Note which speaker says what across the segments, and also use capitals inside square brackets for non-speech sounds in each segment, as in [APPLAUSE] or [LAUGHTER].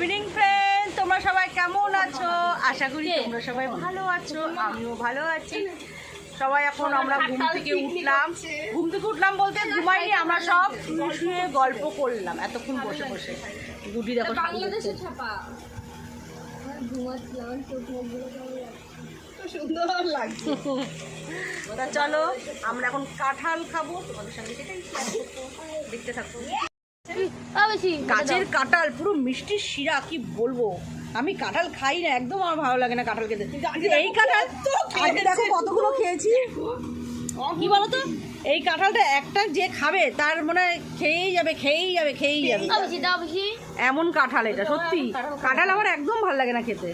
Speaker 1: Evening friend তোমরা সবাই কেমন আছো? আশা করি তোমরা সবাই ভালো আছো আমিও ভালো আছি। সবাই এখন আমরা ঘুম থেকে উঠলাম। ঘুম থেকে উঠলাম বলতে ঘুমাইনি আমরা সব শুয়ে গল্প করলাম এতক্ষণ বসে বসে। গুডি দেখো সুন্দর লাগছে। তা চলো আমরা এখন কাঁঠাল খাব। তোমাদের সঙ্গে সেটাই দেখতে থাকো।
Speaker 2: বেশি
Speaker 1: গাছের কাঁঠাল পুরো মিষ্টি শিরা কি বলব? আমি কাঁঠাল খাই না একদম আমার ভালো লাগে না কাঁঠাল খেতে। এই কাঁঠাল আজকে দেখো কতগুলো খেয়েছি। কি বলতো? এই কাঁঠালটা একটা যে খাবে তার মনে হয় খেয়েই যাবে খেয়েই যাবে খেয়েই যাবে। এমন কাঁঠাল এটা সত্যি। কাঁঠাল আমার একদম ভালো লাগে না খেতে।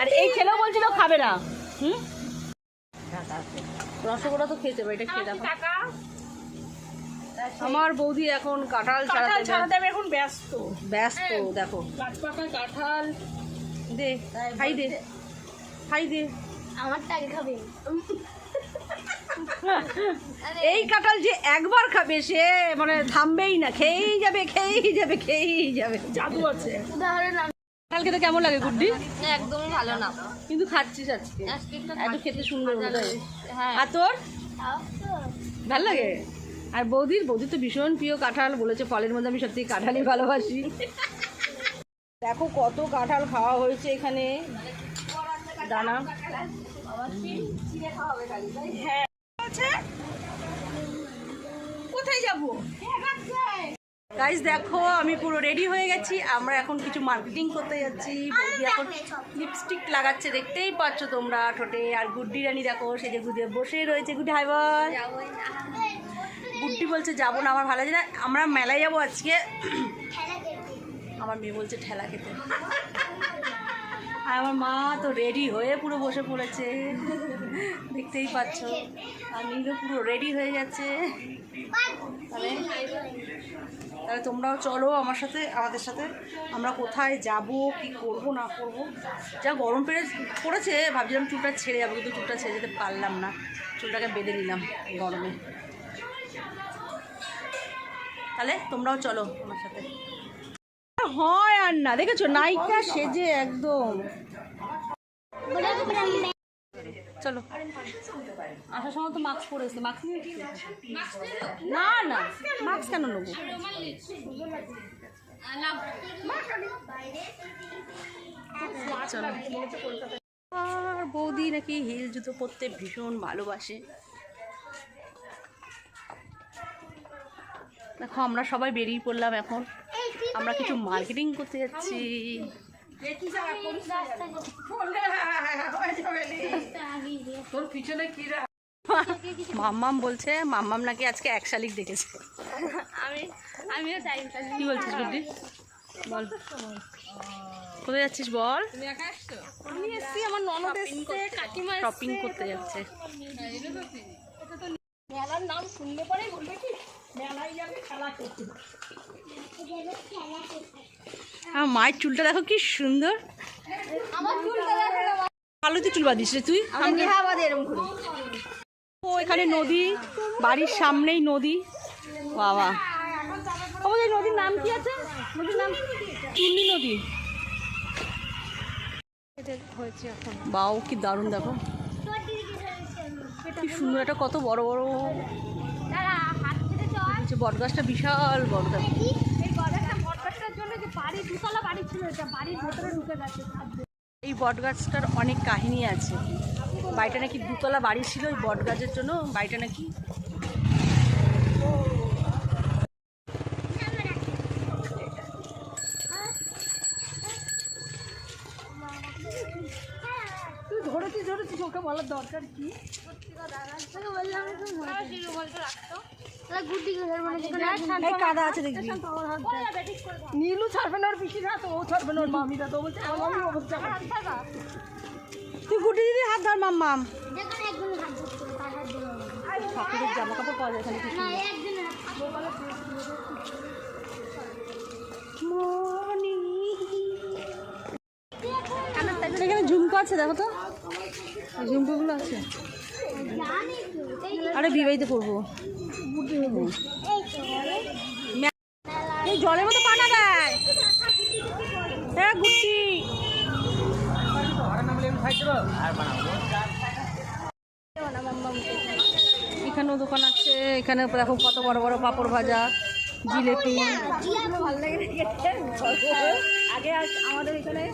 Speaker 1: আর এই ছেলেও বলছিল খাবে না। হুম? রসগোল্লা তো হবে এটা খেয়ে দেখো। আমার বৌদি এখন কাঁঠাল ছাড়াতে
Speaker 3: ছাড়াতে আমি এখন ব্যস্ত।
Speaker 1: ব্যস্ত দেখো।
Speaker 3: গাছ পাকা কাঁঠাল।
Speaker 1: দে খাই দে। খাই দে।
Speaker 2: আমারটা আগে খাবে।
Speaker 1: এই কাঁঠাল যে একবার খাবে সে মানে থামবেই না। খেয়েই যাবে খেয়েই যাবে খেয়েই যাবে।
Speaker 3: জাদু আছে।
Speaker 2: উদাহরণ
Speaker 1: কাঁঠাল খেতে কেমন লাগে গুড্ডি?
Speaker 2: একদমই ভালো না।
Speaker 1: কিন্তু খাচ্ছিস আজকে।
Speaker 2: আজকে একটু
Speaker 1: এত খেতে সুন্দর হ্যাঁ। আর তোর। ভালো লাগে? আর বৌদির বৌদির তো ভীষণ প্রিয় কাঁঠাল, বলেছে ফলের মধ্যে আমি সত্যি কাঁঠালই ভালোবাসি। দেখো কত কাঁঠাল খাওয়া হয়েছে এখানে। দানা।
Speaker 3: কোথায় যাব?
Speaker 1: গাইজ দেখো, আমি পুরো রেডি হয়ে গেছি। আমরা এখন কিছু মার্কেটিং করতে যাচ্ছি। বৌদি এখন লিপস্টিক লাগাচ্ছে, দেখতেই পাচ্ছ তোমরা ঠোঁটে। আর গুড্ডি রানী, দেখো, সেজে গুজে বসে রয়েছে। গুড্ডি হাই গুড্ডি বলছে যাব না আমার ভালো লাগে না। আমরা মেলায় যাব আজকে। আমার মেয়ে বলছে ঠেলা খেতে। আর আমার মা তো রেডি হয়ে পুরো বসে পড়েছে। দেখতেই পাচ্ছ। আর নীলও পুরো রেডি হয়ে গেছে। তাহলে তাহলে তোমরাও চলো আমার সাথে আমাদের সাথে। আমরা কোথায় যাব কি করব না করব? যা গরম পেরে পড়েছে ভাবছিলাম চুলটা ছেড়ে যাব কিন্তু চুলটা ছেড়ে যেতে পারলাম না। চুলটাকে বেঁধে নিলাম গরমে। তাহলে তোমরাও চলো আমার সাথে। হয় আর না দেখেছ? নায়িকা সেজে একদম। চলো। আসার সময় তো মাস্ক পরে মাস্ক না না মাস্ক কেন নেব? আর বৌদি নাকি হিল জুতো পরতে ভীষণ ভালোবাসে। দেখো আমরা সবাই বেরিয়ে পড়লাম এখন। আমরা কিছু মার্কেটিং করতে যাচ্ছি।
Speaker 3: তোর পিছনে কি রে
Speaker 1: মাম্মাম বলছে মাম্মাম নাকি আজকে এক শালিক দেখেছে।
Speaker 2: আমি আমিও
Speaker 1: কি বলছিস গুড্ডি বল। কোথায় যাচ্ছিস বল?
Speaker 3: তুমি
Speaker 2: আমি এসছি আমার ননদ এসছে কাকিমা
Speaker 1: শপিং করতে যাচ্ছে।
Speaker 3: মেলার নাম শুনলে পরেই বলবে কি? মেলায় যাবে খেলা করতে
Speaker 1: আর মায়ের চুলটা দেখো কি সুন্দর।
Speaker 2: আমার চুলটা দেখো
Speaker 1: ভালো তো চুল বাঁধিস রে তুই ও এখানে নদী বাড়ির সামনেই নদী। বাবা। আমাদের নদীর নাম কি আছে? নদীর নাম চুন্নি নদী।
Speaker 2: হয়েছে
Speaker 1: বাও কি দারুণ দেখো। কি সুন্দর একটা কত বড় বড়।
Speaker 2: দাঁড়া বট
Speaker 1: গাছটা বটগাছটা বিশাল বট গাছ।
Speaker 2: এই বট মটকাটার জন্য যে বাড়ি দুতলা বাড়ি ছিল এটা বাড়ির ভেতরে ঢুকে গেছে
Speaker 1: এই বটগাছটার অনেক কাহিনী আছে। বাড়িটা নাকি দুতলা বাড়ি ছিল ওই বট গাছের জন্য বাড়িটা নাকি
Speaker 3: তুই ধরেছিস বলার দরকার কি? নীলু ছাড়বে না, ওর পিসির হাত ও ছাড়বে না, ওর মামিরা তো বলছে, আমার
Speaker 1: তুই গুটি দিদি হাত ধর
Speaker 2: ধরে হবে।
Speaker 1: ঠাকুরের জামা কাপড় পাওয়া যায় এখানে ঝুমকো আছে, দেখো তো। ঝুমকোগুলো আছে? আরে বিবাহিতে পড়ব জলের মতো পানা দেয়। হ্যাঁ গুটি এখানেও দোকান আছে এখানে দেখো কত বড় বড় পাপড় ভাজা জিলেপি।
Speaker 2: ভালো লাগে
Speaker 1: আগে আমাদের এখানে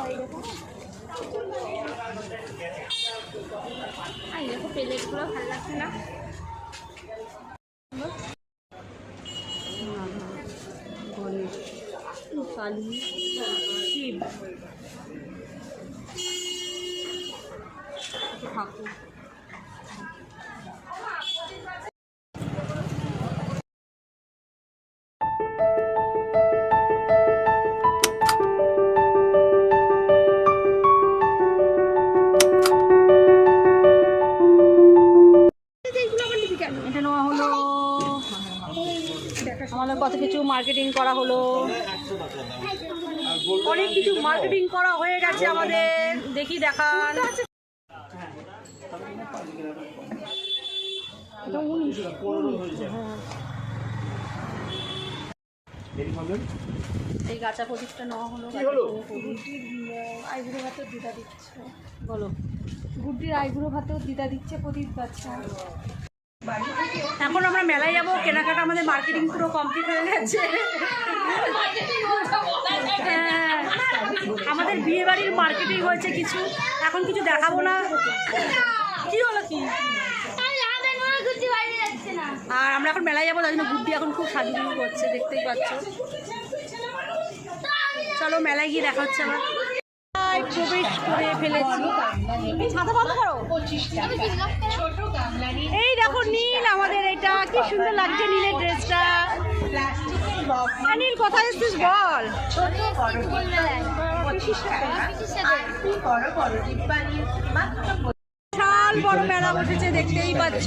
Speaker 2: আর এরকম প্লেটগুলো ভালো লাগছে না
Speaker 1: গণেশ আমাদের কত কিছু মার্কেটিং করা হলো। অনেক কিছু মার্কেটিং করা হয়ে গেছে আমাদের। দেখি দেখান। এই গাছা প্রদীপটা নেওয়া হলো
Speaker 3: গুড্ডির আইবুড়ো ভাতেও দিদা দিচ্ছে।
Speaker 1: বলো।
Speaker 3: গুড্ডির আইবুড়ো ভাতেও দিদা দিচ্ছে প্রদীপ বাচ্চা।
Speaker 1: এখন আমরা মেলায় যাব কেনাকাটা আমাদের মার্কেটিং পুরো কমপ্লিট হয়ে গেছে। হ্যাঁ, আমাদের বিয়ে বাড়ির মার্কেটিং হয়েছে কিছু। এখন কিছু দেখাবো না। কি হলো কি? আর আমরা এখন মেলায় যাব তাই জন্য বুদ্ধি এখন খুব সাজুগুজু করছে দেখতেই পাচ্ছ। চলো মেলায় গিয়ে দেখা হচ্ছে আবার। মেলায় প্রবেশ করে ফেলেছি। এই দেখো নীল আমাদের এটা, কি সুন্দর লাগছে নীলের ড্রেসটা। নীল কোথায় এসছিস বল। বিশাল বড় মেলা বসেছে, দেখতেই পাচ্ছ।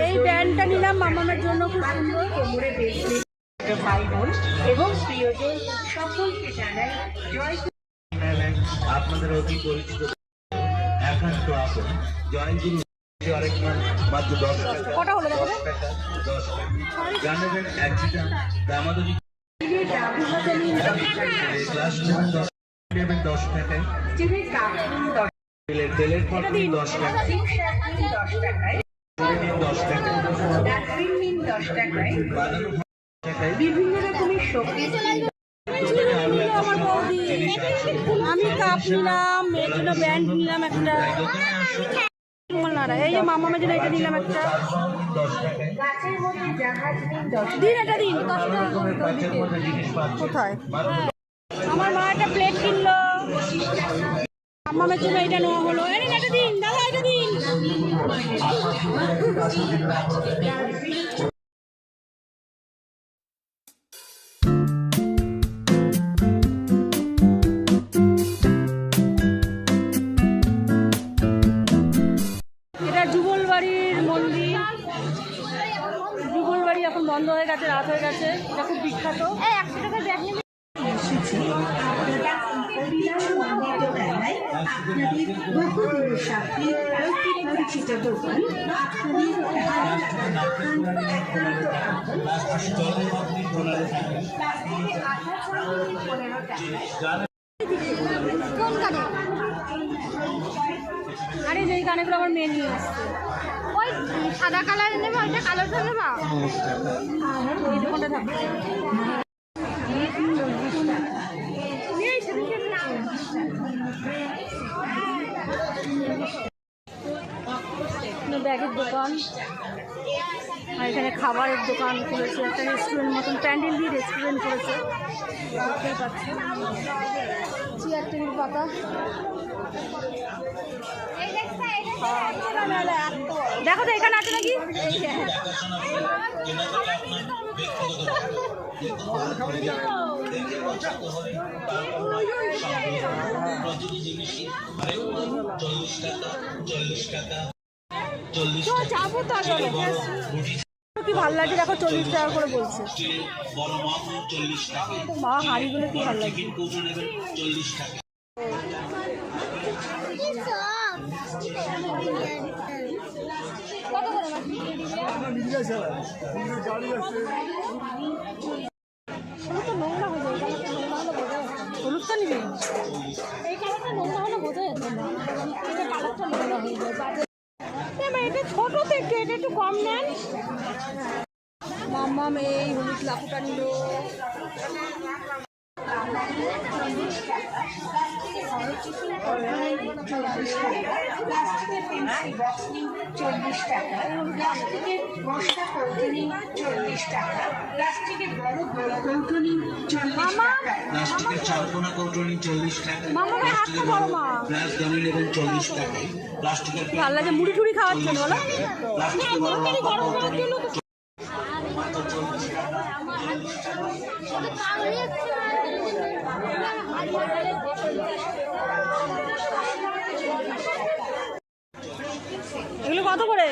Speaker 1: এই ব্যান্ডটা নিলাম মামামের জন্য খুব সুন্দর
Speaker 4: এবং প্রিয়জন সকলকে জানাই জয়
Speaker 5: আপনাদের অতি পরিচিত একান্ত আপন। জয়গুরু মাত্র দশ টাকা দশ টাকা দশ টাকা জানাবেন অ্যাক্সিডেন্ট দামাদরি। ক্লাস নেবেন দশ নেবেন দশ টাকায়
Speaker 4: স্টিলের কাপড় দশ
Speaker 5: তেলের তেলের দশ টাকা
Speaker 4: দশ
Speaker 5: টাকা
Speaker 4: টাকায় বিভিন্ন রকমের সবজি
Speaker 1: আমি কাপ নিলাম মেয়ের জন্য ব্যান্ড নিলাম একটা। এই যে মামামের জন্য এটা নিলাম একটা। দিন এটা দিন কোথায়? আমার মা একটা প্লেট কিনলো। মামামের জন্য এটা নেওয়া হলো। এটা দিন, দাদা এটা দিন।
Speaker 2: কোন কানে
Speaker 1: আরে যেই গানেগুলো আমার মেয়ে নিয়ে আসছে
Speaker 2: ওই সাদা কালার নেবে ওইটা কালারটা নেবা?
Speaker 1: এই দোকানটা দোকান। আর এখানে খাবারের দোকান করেছে, একটা রেস্টুরেন্ট মতন প্যান্ডেল দিয়ে রেস্টুরেন্ট করেছে। দেখতেই পাচ্ছি চেয়ার টেবিল পাতা। দেখো তো, এখানে আছে নাকি? তো যাব তো আসলে। কি ভালো লাগে? দেখো চল্লিশ টাকা করে বলছে। মা হাঁড়িগুলো কি ভালো লাগে? হলুদটা
Speaker 2: এটা একটু কম নেন।
Speaker 1: মাম্মাম এই হলুদ লাফুটা নিল।
Speaker 4: চল্লিশ টাকা প্লাস্টিকের মশলা কৌটনি চল্লিশ টাকা প্লাস্টিকের বড় বড় কৌটনি চল্লিশ টাকা
Speaker 5: প্লাস্টিকের চারকোনা কৌটনি চল্লিশ টাকা
Speaker 1: মামামের বড় মা
Speaker 5: গ্লাস দামি নেবেন চল্লিশ টাকায় প্লাস্টিকের
Speaker 1: ভালো লাগে মুড়ি টুড়ি খাওয়াচ্ছেন বলো
Speaker 5: প্লাস্টিকের বড় লম্বা কৌটনি
Speaker 1: এগুলো কত করে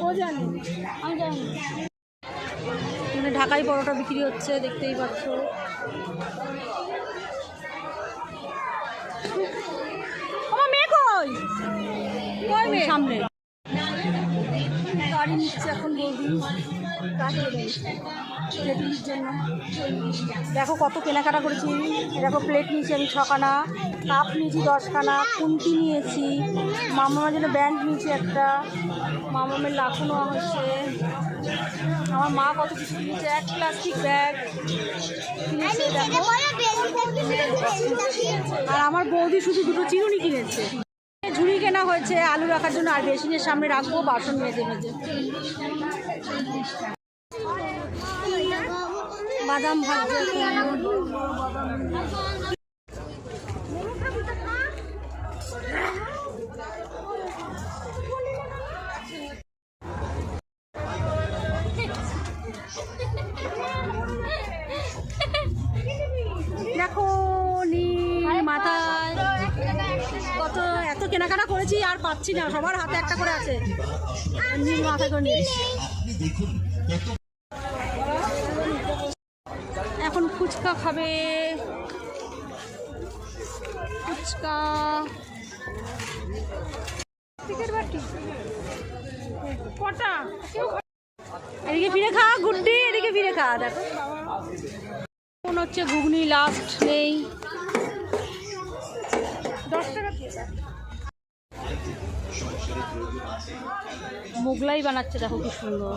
Speaker 2: ও জানি আমি জানি
Speaker 1: এখানে ঢাকাই পরোটা বিক্রি হচ্ছে দেখতেই পাচ্ছ। আমার মেয়ে কই? কই মেয়ে? সামনে। গাড়ি নিচ্ছে এখন বৌদি। দেখো কত কেনাকাটা করেছি। দেখো প্লেট নিয়েছি আমি ছখানা কাপ নিয়েছি দশখানা কুন্তি নিয়েছি মামার জন্য ব্যান্ড নিয়েছি একটা। মামামের লাখো নেওয়া হচ্ছে। আমার মা কত কিছু কিনেছে, এক প্লাস্টিক ব্যাগ আর আমার বৌদি শুধু দুটো চিরুনি কিনেছে। কেনা হয়েছে আলু রাখার জন্য আর বেসিনের সামনে রাখব বাসন মেজে মেজে। বাদাম ভাজছে কেনাকাটা করেছি আর পাচ্ছি না, সবার হাতে একটা করে আছে। এখন ফুচকা খাবে। ফুচকা। এদিকে ফিরে খা, গুড্ডি, এদিকে ফিরে হচ্ছে ঘুগনি লাস্ট নেই। দশ টাকা। মোগলাই বানাচ্ছে দেখো কি সুন্দর।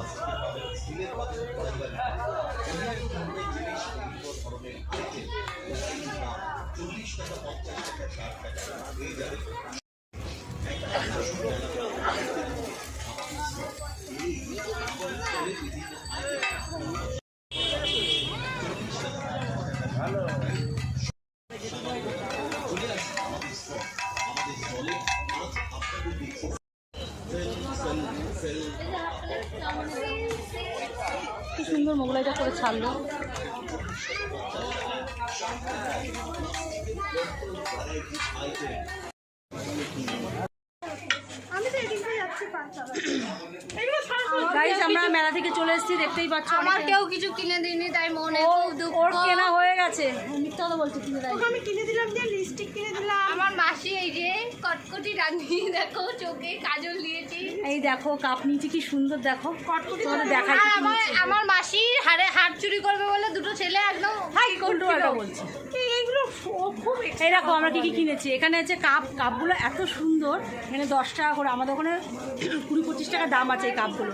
Speaker 1: কি সুন্দর মোগলাইটা করে ছাড়লো। গাইস আমরা মেলা থেকে চলে এসেছি দেখতেই পাচ্ছ
Speaker 2: আমার কেউ কিছু কিনে দিইনি তাই মনে
Speaker 1: ওর কেনা হয়ে গেছে। মিথ্যা কথা বলছে কিনে দেয়
Speaker 2: আমি কিনে দিলাম যে লিপস্টিক কিনে দিলাম। আমার মাসি এই যে কটকটি রাঁধি দেখো চোখে কাজল দিয়েছি।
Speaker 1: এই দেখো কাপ নিচে কি সুন্দর দেখো।
Speaker 2: আমার আমার মাসি হাড়ে হাড় চুরি করবে বলে দুটো ছেলে একদম
Speaker 1: কন্ট্রোলটা বলছে।
Speaker 2: এইগুলো খুব
Speaker 1: এই দেখো আমরা কি কি কিনেছি? এখানে আছে কাপ কাপগুলো এত সুন্দর। এখানে দশ টাকা করে আমাদের ওখানে [CLEARS THROAT] কুড়ি পঁচিশ টাকা দাম আছে এই কাপগুলো।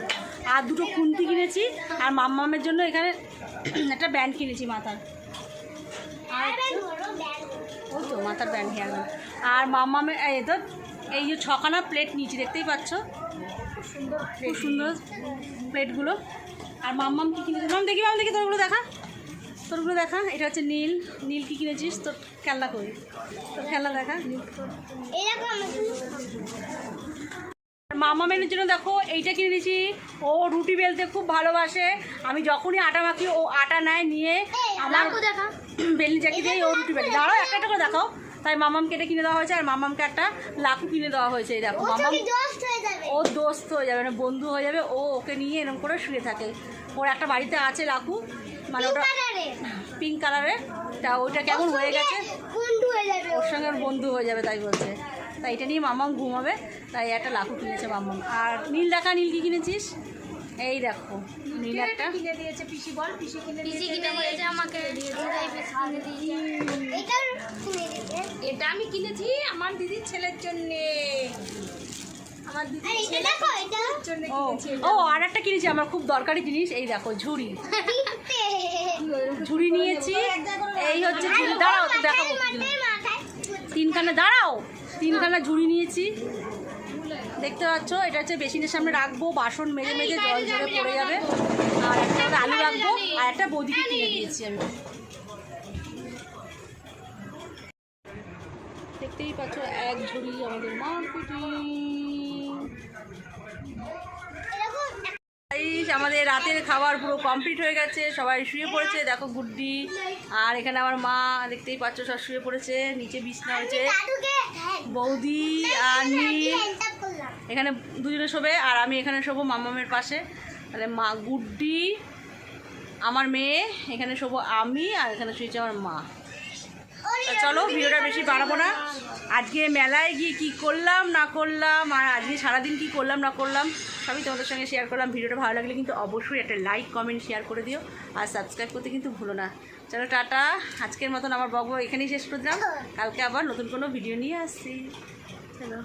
Speaker 1: আর দুটো খুন্তি কিনেছি আর মাম্মামের জন্য এখানে [CLEARS THROAT] একটা ব্যান্ড কিনেছি মাথার। আর ওই তো মাথার ব্যান্ড হেয়ার ব্যান্ড আর মাম্মামের এই তো এই যে ছখানা প্লেট নিয়েছি দেখতেই পাচ্ছ? খুব সুন্দর প্লেটগুলো আর মাম্মাম কি কিনেছে? মাম দেখি মাম দেখি তোরগুলো দেখা। তোরগুলো দেখা। এটা হচ্ছে নীল। নীল কী কিনেছিস? তোর খেলনা করি তোর খেলনা দেখা। আর মামা মেনের জন্য দেখো এইটা কিনে দিয়েছি। ও রুটি বেলতে খুব ভালোবাসে। আমি যখনই আটা মাখি ও আটা নেয় নিয়ে আমার বেলনি চাকি দিয়ে ও রুটি বেলে দাঁড়াও একটা একটা করে দেখাও। তাই মামামকে এটা কিনে দেওয়া হয়েছে আর মামামকে একটা লাকু কিনে দেওয়া হয়েছে এই দেখো মামাম। ও দোস্ত হয়ে যাবে মানে বন্ধু হয়ে যাবে ও ওকে নিয়ে এরকম করে শুয়ে থাকে। ওর একটা বাড়িতে আছে লাকু মানে ওটা পিঙ্ক কালারের তা ওইটা কেমন হয়ে গেছে? ওর সঙ্গে ওর বন্ধু হয়ে যাবে তাই বলছে। তাই এটা নিয়ে মামাম ঘুমাবে তাই একটা লাকু কিনেছে মামাম। আর নীল দেখা নীল কি কিনেছিস? এই দেখো নীল একটা?
Speaker 2: কিনে দিয়েছে? পিসি বল পিসি কিনে
Speaker 6: পিসি কিনে দিয়েছে আমাকে দুটাই পিসি কিনে দিয়েছে।
Speaker 2: এটা আমি কিনেছি আমার দিদির ছেলের জন্য। আমার দিদির
Speaker 1: ও
Speaker 2: কিনেছি
Speaker 1: আর একটা কিনেছি আমার খুব দরকারি জিনিস এই দেখো ঝুড়ি। ঝুড়ি নিয়েছি এই হচ্ছে ঝুড়ি দাঁড়াও তো দেখাবো। তিনখানা দাঁড়াও তিনখানা ঝুড়ি নিয়েছি। দেখতে পাচ্ছ এটা হচ্ছে বেসিনের সামনে রাখব বাসন মেজে মেজে জল ঝরে পড়ে যাবে। আর একটা আলু রাখব আর একটা বৌদিকে কিনে দিয়েছি আমি। দেখতেই পাচ্ছ এক ঝুড়ি আমাদের মারকুটি। আমাদের রাতের খাবার পুরো কমপ্লিট হয়ে গেছে সবাই শুয়ে পড়েছে দেখো গুড্ডি। আর এখানে আমার মা দেখতেই পাচ্ছ সব শুয়ে পড়েছে নিচে বিছনা হয়েছে। বৌদি আর নীল এখানে দুজনে শোবে আর আমি এখানে শোবো মামামের পাশে। তাহলে মা গুড্ডি আমার মেয়ে এখানে শোবো আমি আর এখানে শুয়েছে আমার মা। চলো ভিডিওটা বেশি বাড়াবো না। আজকে মেলায় গিয়ে কি করলাম না করলাম আর আজকে সারাদিন কি করলাম না করলাম সবই তোমাদের সঙ্গে শেয়ার করলাম। ভিডিওটা ভালো লাগলে কিন্তু অবশ্যই একটা লাইক কমেন্ট শেয়ার করে দিও। আর সাবস্ক্রাইব করতে কিন্তু ভুলো না। চলো টাটা। আজকের মতন আমার বকবক এখানেই শেষ করে দিলাম কালকে আবার নতুন কোনো ভিডিও নিয়ে আসছি। চলো।